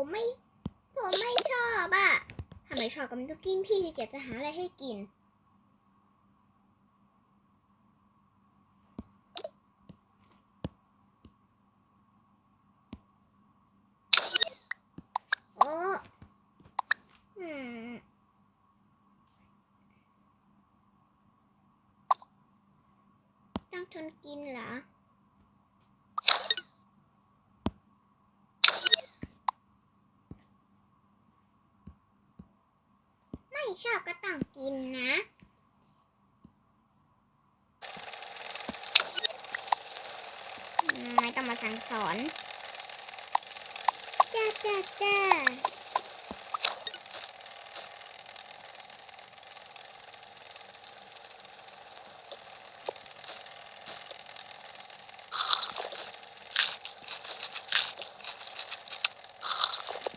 ผมไม่ ผมไม่ชอบอะทำไมชอบก็ไม่ต้องกินพี่ที่เกียจจะหาอะไรให้กิน โอ้อืมต้องทนกินเหรอ ชอบก็ต้องกินนะ ไม่ต้องมาสั่งสอนจ้าจ้าจ้า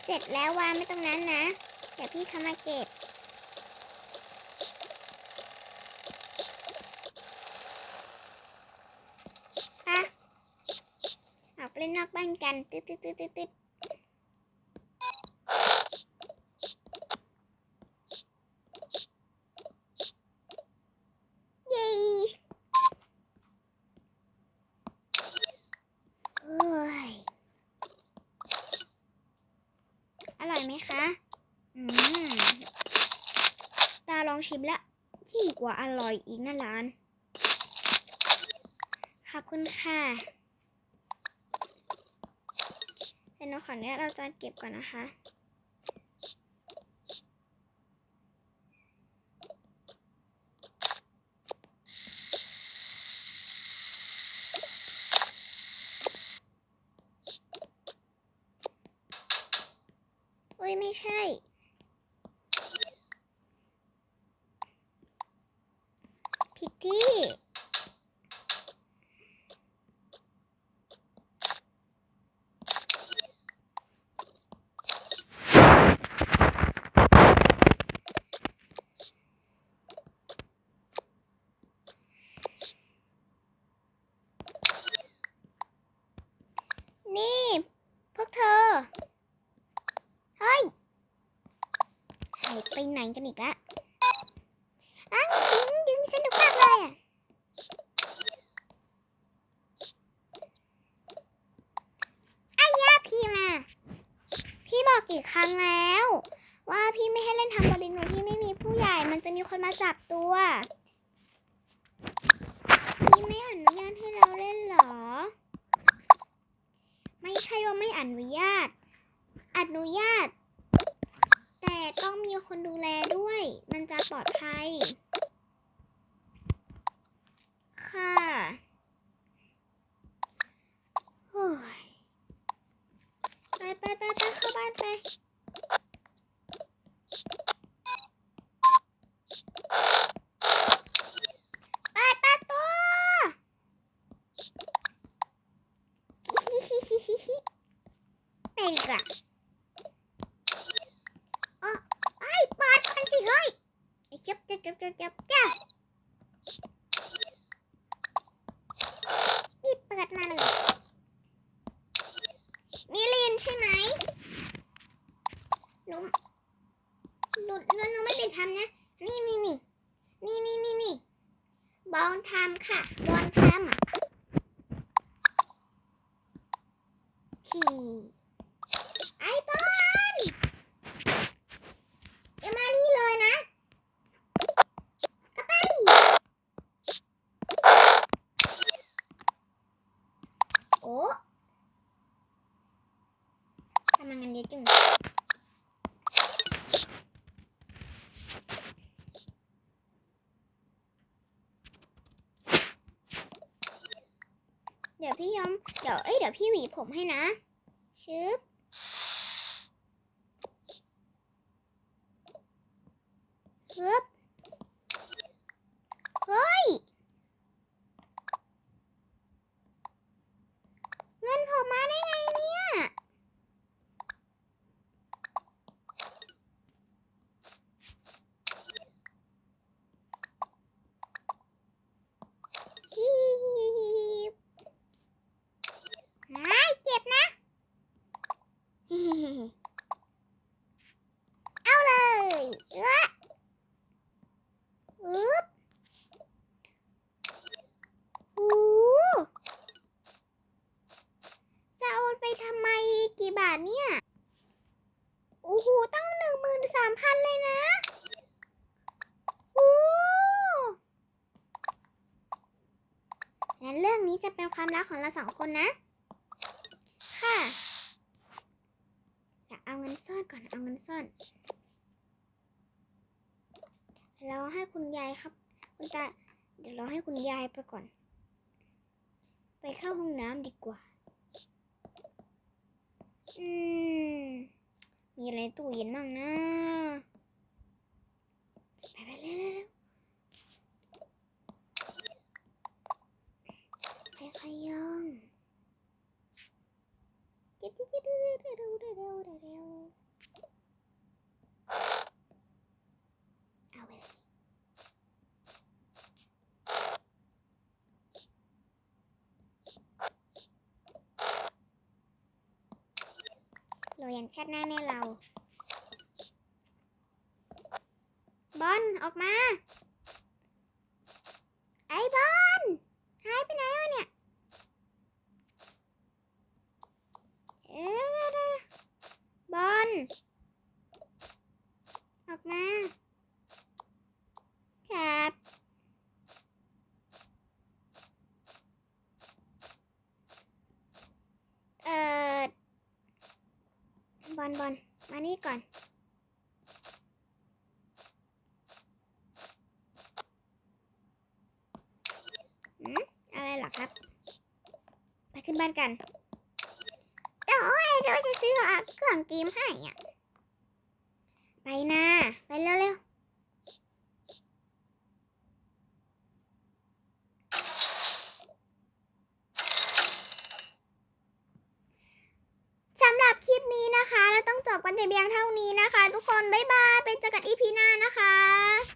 เสร็จแล้ววางไม่ตรงนั้นนะ เดี๋ยวพี่เขามาเก็บ ปะออกไป เล่นนอกบ้านกันตึ๊ดตึ๊ดตึ๊ดตึ๊ดตึ๊ดเย้เฮ้ยอร่อยไหมคะอืมตาลองชิมแล้วยิ่งกว่าอร่อยอีกนะร้าน ขอบคุณค่ะ เดี๋ยวหนูขออนุญาตเอาจานเก็บก่อนนะคะ อุ้ยไม่ใช่ผิดที่ นี่ พวกเธอ เฮ้ย หายไปไหนกันอีกละอ้าวดึงดึงสนุกมากเลยอะไอ้ย่าพี่มา พี่บอกกี่ครั้งแล้ว ว่าพี่ไม่ให้เล่นทำบอลลินโดยที่ไม่มีผู้ใหญ่ มันจะมีคนมาจับตัว พี่ไม่อนุญาตให้เราเล่นเหรอ ไม่ใช่ว่าไม่อนุญาต อนุญาต แต่ต้องมีคนดูแลด้วย มันจะปลอดภัย ค่ะโอ้ยไปไปไปไปเข้าบ้านไปเปิดประตูฮิฮิฮิฮิฮิไปดีกว่า ไอ้ปาดกันสิ เฮ้ยไอ้จับจับจับจับจับจ้านี่เปิดมาเลยนี่ลินใช่ไหมหนูหนูหนูหนูไม่ได้ทำนะ นี่นี่นี่นี่นี่นี่นี่บอลทำค่ะ บอลทำขี่ไอ้บอล อย่ามานี่เลยนะกลับไปโอ้ทำไมเงินเยอะจัง เดี๋ยวพี่ยอม เดี๋ยว เอ้ย เดี๋ยวพี่หวีผมให้นะ ชึบฮึบเฮ้ย เงินผมมาได้ไงเนี่ย ฮีบนายเจ็บนะ ฮิฮิฮิฮิ กี่บาทเนี่ย โหตั้งหนึ่งหมื่นสามพันเลยนะโอ้และเรื่องนี้จะเป็นความรักของเราสองคนนะ ค่ะเดี๋ยวเอาเงินซ่อนก่อน เอาเงินซ่อน เราให้คุณยายครับ คุณตา เดี๋ยวเราให้คุณยายไปก่อน ไปเข้าห้องน้ำดีกว่า อืม มีอะไรในตู้เย็นบ้างนะ ไปไปเร็วๆค่อยๆย่องเร็วเร็วเร็วเร็วเร็วเร็วเอาไปเลย เรายังแคทหน้าแน่เรา บอลออกมา ไอ้บอลหายไปไหนวะเนี่ย เอ๊ะบอลออกมา ครับ เอ่ อบอลบอลมานี่ก่อน อืมอะไรหรอครับ ไปขึ้นบ้านกันโอ้ยเราจะซื้อเครื่องเกมให้อะ ไปนะ ไปเร็วๆสำหรับคลิปนี้นะคะ เรา ต้องจบกันแต่เพียงเท่านี้นะคะ ทุกคน บ๊ายบาย ไปเจอกันอีพีหน้านะคะ